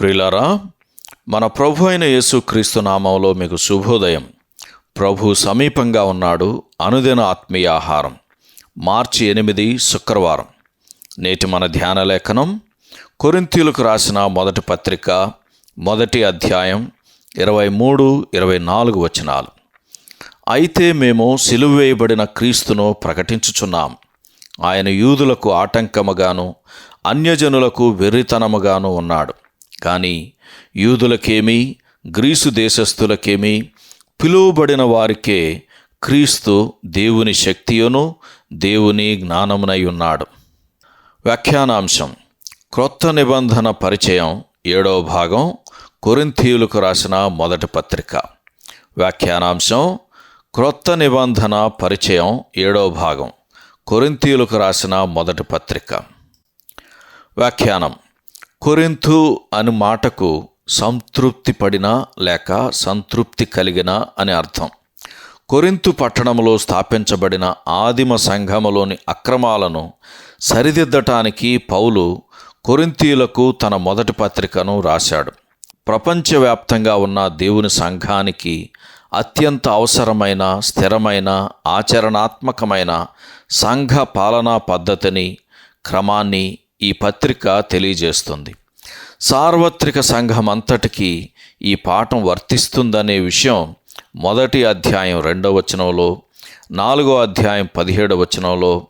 ప్రియులారా మన ప్రభు అయిన యేసుక్రీస్తు నామంలో మీకు శుభోదయం. ప్రభు సమీపంగా ఉన్నాడు అనుదిన ఆత్మీయ ఆహారం. మార్చి ఎనిమిది శుక్రవారం. నేటి మన ధ్యాన లేఖనం కొరింతీలకు రాసిన మొదటి పత్రిక మొదటి అధ్యాయం ఇరవై మూడు ఇరవై నాలుగు వచనాలు. అయితే మేము సిలువ వేయబడిన క్రీస్తును ప్రకటించుచున్నాం. ఆయన యూదులకు ఆటంకముగాను అన్యజనులకు వెర్రితనముగాను ఉన్నాడు. కానీ యూదులకేమి గ్రీసు దేశస్థులకేమి పిలువబడిన వారికే క్రీస్తు దేవుని శక్తియును దేవుని జ్ఞానమునై ఉన్నాడు. వ్యాఖ్యానాంశం. క్రొత్త నిబంధన పరిచయం ఏడవ భాగం కొరింథీయులకు రాసిన మొదటి పత్రిక. వ్యాఖ్యానాంశం. క్రొత్త నిబంధన పరిచయం ఏడవ భాగం కొరింతీయులకు రాసిన మొదటి పత్రిక. వ్యాఖ్యానం. కొరింథు అని మాటకు సంతృప్తి పడినా లేక సంతృప్తి కలిగిన అని అర్థం. కొరింతు పట్టణంలో స్థాపించబడిన ఆదిమ సంఘములోని అక్రమాలను సరిదిద్దటానికి పౌలు కొరింతీయులకు తన మొదటి పత్రికను రాశాడు. ప్రపంచవ్యాప్తంగా ఉన్న దేవుని సంఘానికి అత్యంత అవసరమైన స్థిరమైన ఆచరణాత్మకమైన సంఘ పాలనా పద్ధతిని క్రమాన్ని ఈ పత్రిక తెలియజేస్తుంది. సార్వత్రిక సంఘం అంతటికీ ఈ పాఠం వర్తిస్తుందనే విషయం మొదటి అధ్యాయం రెండవ వచనంలో నాలుగో అధ్యాయం పదిహేడవ వచనంలో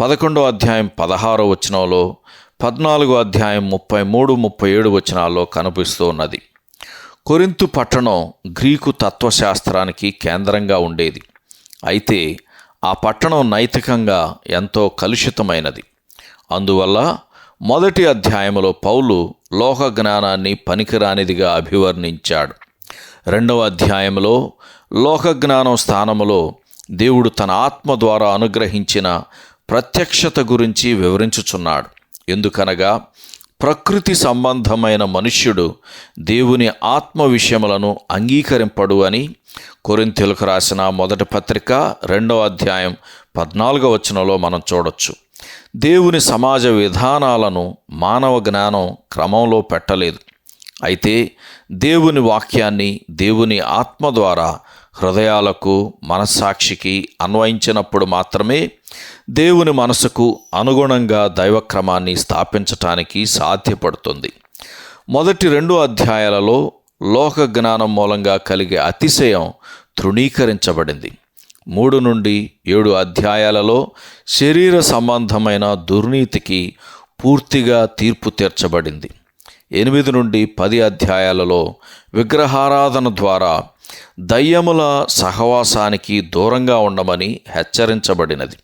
పదకొండో అధ్యాయం పదహారో వచనంలో పద్నాలుగో అధ్యాయం ముప్పై మూడు ముప్పై ఏడు వచనాల్లో కనిపిస్తూ ఉన్నది. కొరింతు పట్టణం గ్రీకు తత్వశాస్త్రానికి కేంద్రంగా ఉండేది. అయితే ఆ పట్టణం నైతికంగా ఎంతో కలుషితమైనది. అందువల్ల మొదటి అధ్యాయంలో పౌలు లోక జ్ఞానాన్ని పనికిరానిదిగా అభివర్ణించాడు. రెండవ అధ్యాయంలో లోక జ్ఞానం స్థానములో దేవుడు తన ఆత్మ ద్వారా అనుగ్రహించిన ప్రత్యక్షత గురించి వివరించుచున్నాడు. ఎందుకనగా ప్రకృతి సంబంధమైన మనుష్యుడు దేవుని ఆత్మ విషయములను అంగీకరింపడు అని కొరింతెలకు రాసిన మొదటి పత్రిక రెండవ అధ్యాయం పద్నాలుగవ వచనంలో మనం చూడొచ్చు. దేవుని సమాజ విధానాలను మానవ జ్ఞానం క్రమంలో పెట్టలేదు. అయితే దేవుని వాక్యాన్ని దేవుని ఆత్మ ద్వారా హృదయాలకు మనస్సాక్షికి అన్వయించినప్పుడు మాత్రమే దేవుని మనసుకు అనుగుణంగా దైవక్రమాన్ని స్థాపించటానికి సాధ్యపడుతుంది. మొదటి రెండు అధ్యాయాలలో లోక జ్ఞానం మూలంగా కలిగే అతిశయం తృణీకరించబడింది. మూడు నుండి ఏడు అధ్యాయాలలో శరీర సంబంధమైన దుర్నీతికి పూర్తిగా తీర్పు తీర్చబడింది. ఎనిమిది నుండి పది అధ్యాయాలలో విగ్రహారాధన ద్వారా దయ్యముల సహవాసానికి దూరంగా ఉండమని హెచ్చరించబడినది.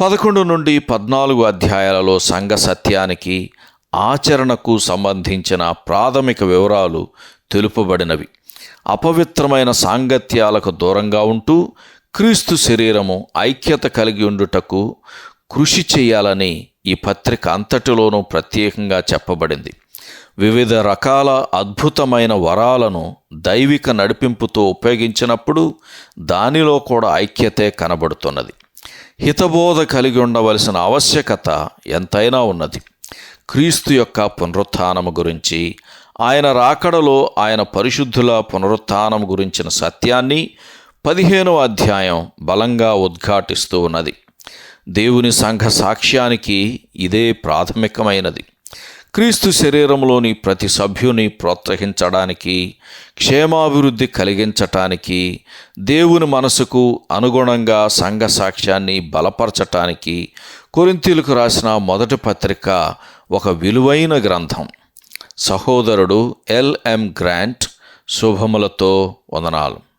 పదకొండు నుండి పద్నాలుగు అధ్యాయాలలో సంఘ సత్యానికి ఆచరణకు సంబంధించిన ప్రాథమిక వివరాలు తెలుపబడినవి. అపవిత్రమైన సాంగత్యాలకు దూరంగా ఉంటూ క్రీస్తు శరీరము ఐక్యత కలిగి ఉండుటకు కృషి చేయాలని ఈ పత్రిక అంతటిలోనూ ప్రత్యేకంగా చెప్పబడింది. వివిధ రకాల అద్భుతమైన వరాలను దైవిక నడిపింపుతో ఉపయోగించినప్పుడు దానిలో కూడా ఐక్యతే కనబడుతున్నది. హితబోధ కలిగి ఉండవలసిన ఆవశ్యకత ఎంతైనా ఉన్నది. క్రీస్తు యొక్క పునరుత్థానము గురించి ఆయన రాకడలో ఆయన పరిశుద్ధుల పునరుత్థానం గురించిన సత్యాన్ని పదిహేనవ అధ్యాయం బలంగా ఉద్ఘాటిస్తూ ఉన్నది. దేవుని సంఘ సాక్ష్యానికి ఇదే ప్రాథమికమైనది. క్రీస్తు శరీరంలోని ప్రతి సభ్యుని ప్రోత్సహించడానికి క్షేమాభివృద్ధి కలిగించటానికి దేవుని మనసుకు అనుగుణంగా సంఘ సాక్ష్యాన్ని బలపరచటానికి కొరింతీలకు రాసిన మొదటి పత్రిక ఒక విలువైన గ్రంథం. సహోదరుడు ఎల్ఎం గ్రాంట్ శుభములతో వందనాలు.